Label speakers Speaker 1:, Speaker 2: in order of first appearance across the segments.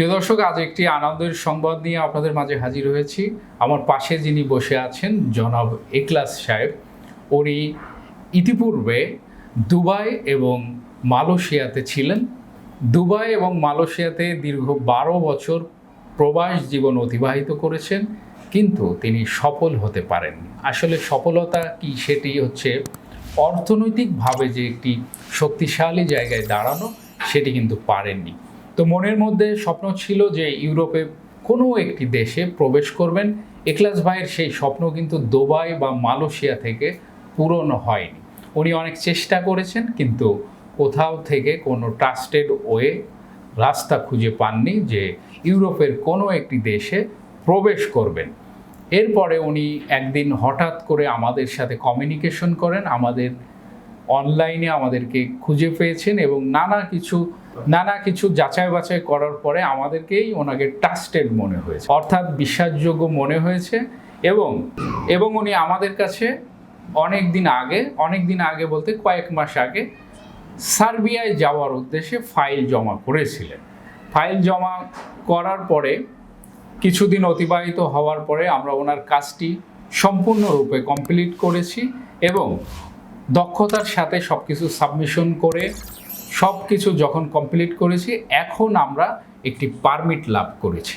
Speaker 1: প্রিয় দর্শক, আজ একটি আনন্দের সংবাদ নিয়ে আপনাদের মাঝে হাজির হয়েছি। আমার পাশে যিনি বসে আছেন, জনাব একলাস সাহেব। উনি ইতিপূর্বে দুবাই এবং মালয়েশিয়াতে ছিলেন। দুবাই এবং মালয়েশিয়াতে দীর্ঘ বারো বছর প্রবাস জীবন অতিবাহিত করেছেন, কিন্তু তিনি সফল হতে পারেননি। আসলে সফলতা কি সেটি হচ্ছে অর্থনৈতিকভাবে যে একটি শক্তিশালী জায়গায় দাঁড়ানো, সেটি কিন্তু পারেননি। তো মনের মধ্যে স্বপ্ন ছিল যে ইউরোপে কোনো একটি দেশে প্রবেশ করবেন। একলাস ভাইয়ের সেই স্বপ্ন কিন্তু দুবাই বা মালয়েশিয়া থেকে পূরণ হয়নি। উনি অনেক চেষ্টা করেছেন, কিন্তু কোথাও থেকে কোনো ট্রাস্টেড ওয়ে রাস্তা খুঁজে পাননি যে ইউরোপের কোনো একটি দেশে প্রবেশ করবেন। এরপরে উনি একদিন হঠাৎ করে আমাদের সাথে কমিউনিকেশন করেন, আমাদের অনলাইনে আমাদেরকে খুঁজে পেয়েছেন এবং নানা কিছু নানা কিছু যাচাই বাছাই করার পরে আমাদেরকেই ওনাকে ট্রাস্টেড মনে হয়েছে। অর্থাৎ বিশ্বাসযোগ্য মনে হয়েছে এবং এবং উনি আমাদের কাছে অনেক দিন আগে, অনেক দিন আগে বলতে কয়েক মাস আগে সার্বিয়ায় যাওয়ার উদ্দেশ্যে ফাইল জমা করেছিলেন। ফাইল জমা করার পরে, কিছুদিন অতিবাহিত হওয়ার পরে আমরা ওনার কাজটি সম্পূর্ণরূপে কমপ্লিট করেছি এবং দক্ষতার সাথে সব কিছু সাবমিশন করে সব কিছু যখন কমপ্লিট করেছি এখন আমরা একটি পারমিট লাভ করেছি।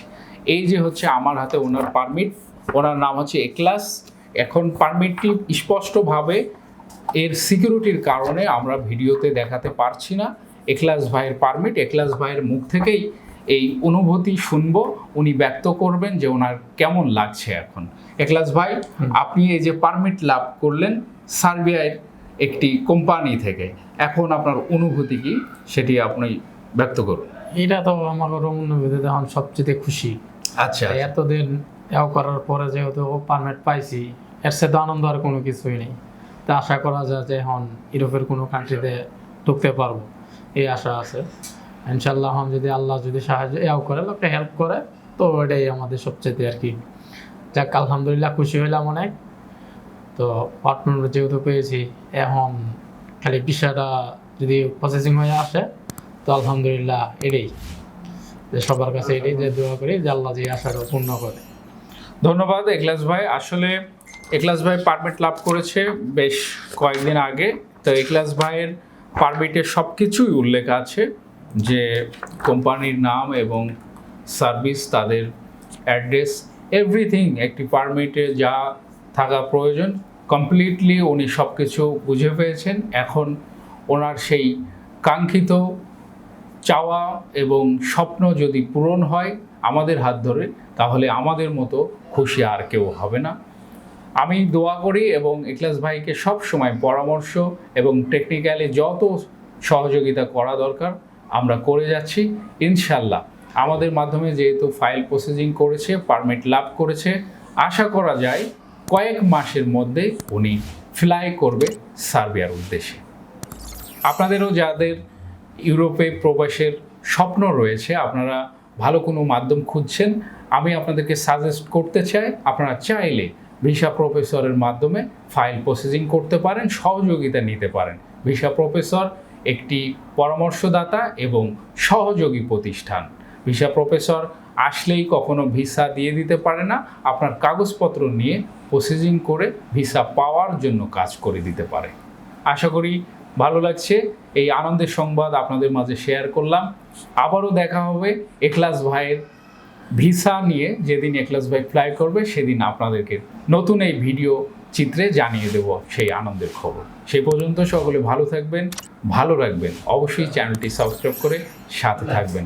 Speaker 1: এই যে হচ্ছে আমার হাতে ওনার পারমিট ওনার নাম হচ্ছে একলাস। এখন পারমিটটি স্পষ্টভাবে এর সিকিউরিটির কারণে আমরা ভিডিওতে দেখাতে পারছি না। একলাস ভাইয়ের পারমিট একলাস ভাইয়ের মুখ থেকেই এই অনুভূতি শুনব। উনি ব্যক্ত করবেন যে ওনার কেমন লাগছে এখন। একলাস ভাই আপনি এই যে পারমিট লাভ করলেন সার্বিয়ার একটি কোম্পানি থেকে। এখন আপনার অনুভূতি কি? সেটি আপনি ব্যক্ত করুন।
Speaker 2: এটা তো আমার অনুভূতি এখন সবচেয়ে খুশি।
Speaker 1: আচ্ছা
Speaker 2: এতদিন এও করার পরে যেহেতু ও পারমিট পাইছি এর সাথে আনন্দ আর কোনো কিছুই নেই। তা আশা করা যায় যে এখন ইউরোপের কোনো কান্ট্রিতে ঢুকতে পারব। এই আশা আছে। ইনশাল্লাহ এখন যদি আল্লাহ যদি সাহায্য এও করে লোকটা হেল্প করে তো এটাই আমাদের সবচেয়ে আর কি। যাক আলহামদুলিল্লাহ খুশি হইলাম অনেক। তো পার্টনার যেহেতু পেয়েছি, এখন খালি বিষয়টা যদি প্রসেসিং হয়ে আসে, তো আলহামদুলিল্লাহ এটাই। যে সবার কাছে এটাই যে দোয়া করি যে আল্লাহ যে আশাটা পূর্ণ করে।
Speaker 1: ধন্যবাদ একলাস ভাই। আসলে একলাস ভাই পারমিট লাভ করেছে বেশ কয়েকদিন আগে। তো একলাস ভাইয়ের পারমিটে সব কিছুই উল্লেখ আছে, যে কোম্পানির নাম এবং সার্ভিস তাদের অ্যাড্রেস এভরিথিং একটি পারমিটে যা থাকা প্রয়োজন। কমপ্লিটলি উনি সব কিছু বুঝে পেয়েছেন। এখন ওনার সেই কাঙ্ক্ষিত চাওয়া এবং স্বপ্ন যদি পূরণ হয় আমাদের হাত ধরে, তাহলে আমাদের মতো খুশি আর কেউ হবে না। আমি দোয়া করি এবং ইকলাস ভাইকে সব সময় পরামর্শ এবং টেকনিক্যালি যত সহযোগিতা করা দরকার, আমরা করে যাচ্ছি। ইনশাল্লাহ আমাদের মাধ্যমে যেহেতু ফাইল প্রসেসিং করেছে পারমিট লাভ করেছে, আশা করা যায় কয়েক মাসের মধ্যে উনি ফ্লাই করবে সার্বিয়ার উদ্দেশ্যে। আপনাদেরও যাদের ইউরোপে প্রবাসের স্বপ্ন রয়েছে, আপনারা ভালো কোনো মাধ্যম খুঁজছেন, আমি আপনাদেরকে সাজেস্ট করতে চাই, আপনারা চাইলে ভিসা প্রফেসরের মাধ্যমে ফাইল প্রসেসিং করতে পারেন, সহযোগিতা নিতে পারেন। ভিসা প্রফেসর একটি পরামর্শদাতা এবং সহযোগী প্রতিষ্ঠান। ভিসা প্রফেসর আসলেই কখনো ভিসা দিয়ে দিতে পারে না, আপনার কাগজপত্র নিয়ে প্রসেসিং করে ভিসা পাওয়ার জন্য কাজ করে দিতে পারে। আশা করি ভালো লাগছে, এই আনন্দের সংবাদ আপনাদের মাঝে শেয়ার করলাম। আবারও দেখা হবে এখলাস ভাইয়ের ভিসা নিয়ে, যেদিন এখলাস ভাই ফ্লাই করবে সেদিন আপনাদেরকে নতুন এই ভিডিও চিত্রে জানিয়ে দেব সেই আনন্দের খবর। সেই পর্যন্ত সকলে ভালো থাকবেন, ভালো রাখবেন। অবশ্যই চ্যানেলটি সাবস্ক্রাইব করে সাথে থাকবেন।